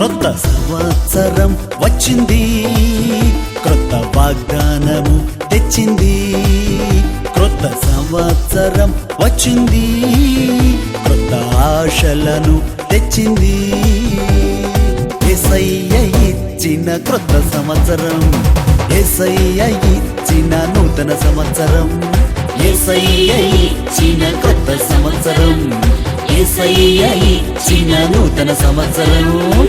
క్రొత్త సంవత్సరం వచ్చింది. క్రొత్త వాగ్దానము తెచ్చింది. క్రొత్త సంవత్సరం వచ్చింది. క్రొత్త ఆశలను తెచ్చింది. ఎసయ్య ఇచ్చిన క్రొత్త సంవత్సరం. ఎసయ్య ఇచ్చిన నూతన సంవత్సరం. ఎసయ్య ఇచ్చిన క్రొత్త సంవత్సరం. ఎసయ్య ఇచ్చిన నూతన సంవత్సరం.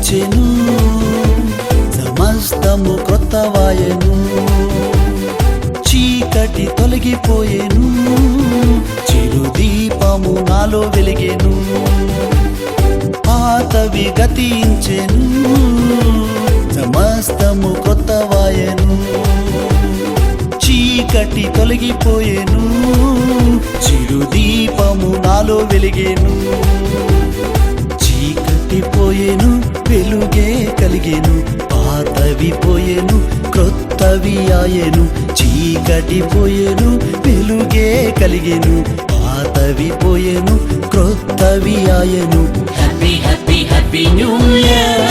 గతించెను సమస్తము క్రొత్తవాయను. చీకటి తొలగిపోయెను. చిరు దీపము నాలో వెలిగేను. పాతవి గతించెను. సమస్తము క్రొత్తవాయను. చీకటి తొలగిపోయేను. చిరు దీపము నాలో వెలిగేను. వెలుగే కలిగెను పాతవి పోయెను క్రొత్తవి ఆయెను చీకటి పోయెను వెలుగే కలిగెను పాతవి పోయెను క్రొత్తవి ఆయెను. Happy happy happy new year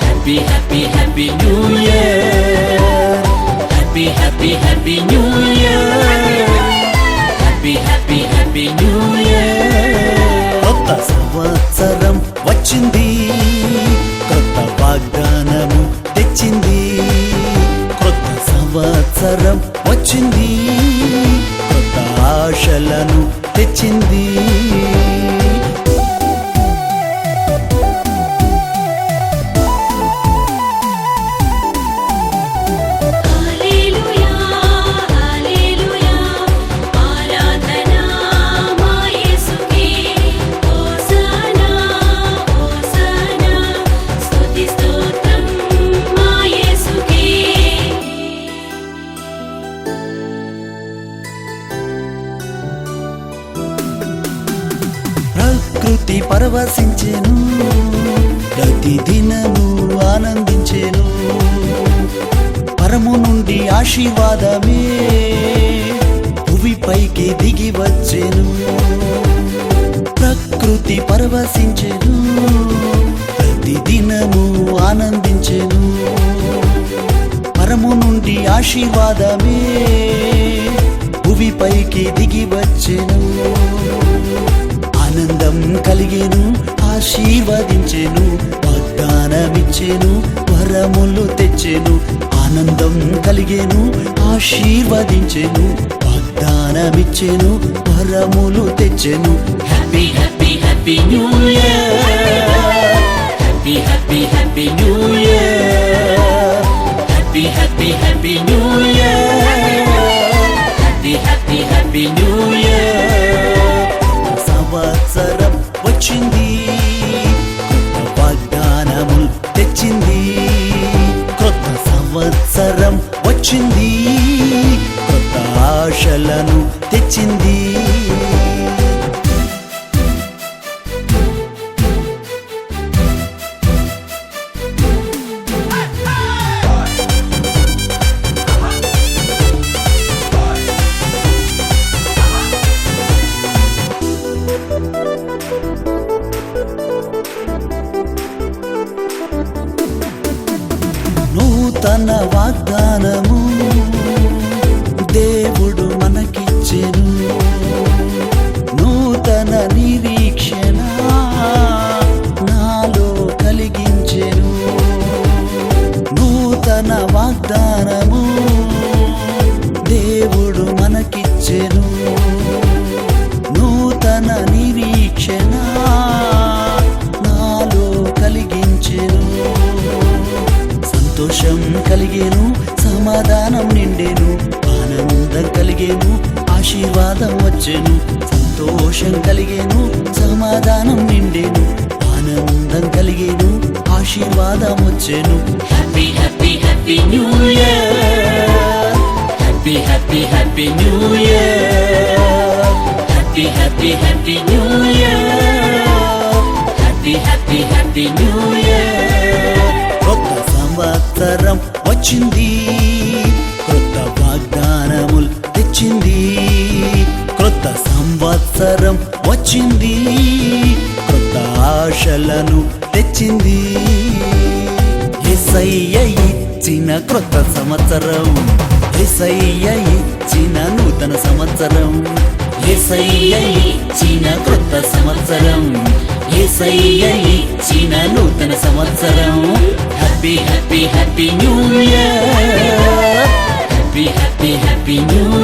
happy happy happy new year happy happy happy new year అవసరం వచ్చింది పరవశించెను. ప్రతి దినము ఆనందించెను. పరము నుండి ఆశీర్వాదమే భువిపైకి దిగి వచ్చెను. ప్రకృతి పరవశించెను. ప్రతి దినము ఆనందించెను. పరము నుండి ఆశీర్వాదమే భువిపైకి దిగి వచ్చెను. ఆనందం కలిగేను ఆశీర్వదించెను వాగ్దానమిచ్చెను వరములు తెచ్చెను. ఆనందం కలిగేను ఆశీర్వదించెను వాగ్దానమిచ్చెను వరములు తెచ్చెను. Happy happy happy new year happy happy happy new year జ్ఞానం నిండేను ఆనందం కలిగేను ఆశీర్వాదం వచ్చేను సంతోషం కలిగేను సమాధానం నిండేను ఆనందం కలిగేను ఆశీర్వాదం వచ్చేను. Happy happy happy new year happy happy happy new year happy happy happy new year happy happy happy new year కొత్త సంవత్సరం వచ్చింది. వచ్చింది. కొత్త సంవత్సరం వచ్చింది. కొత్త ఆశలను తెచ్చింది. ఎసయ్య ఇచ్చిన క్రొత్త సంవత్సరం. ఎసయ్య ఇచ్చిన నూతన సంవత్సరం. ఎసయ్య ఇచ్చిన క్రొత్త సంవత్సరం. ఏసయ్య ఇచ్చిన నూతన సంవత్సరం. Happy happy happy new year. Happy happy happy new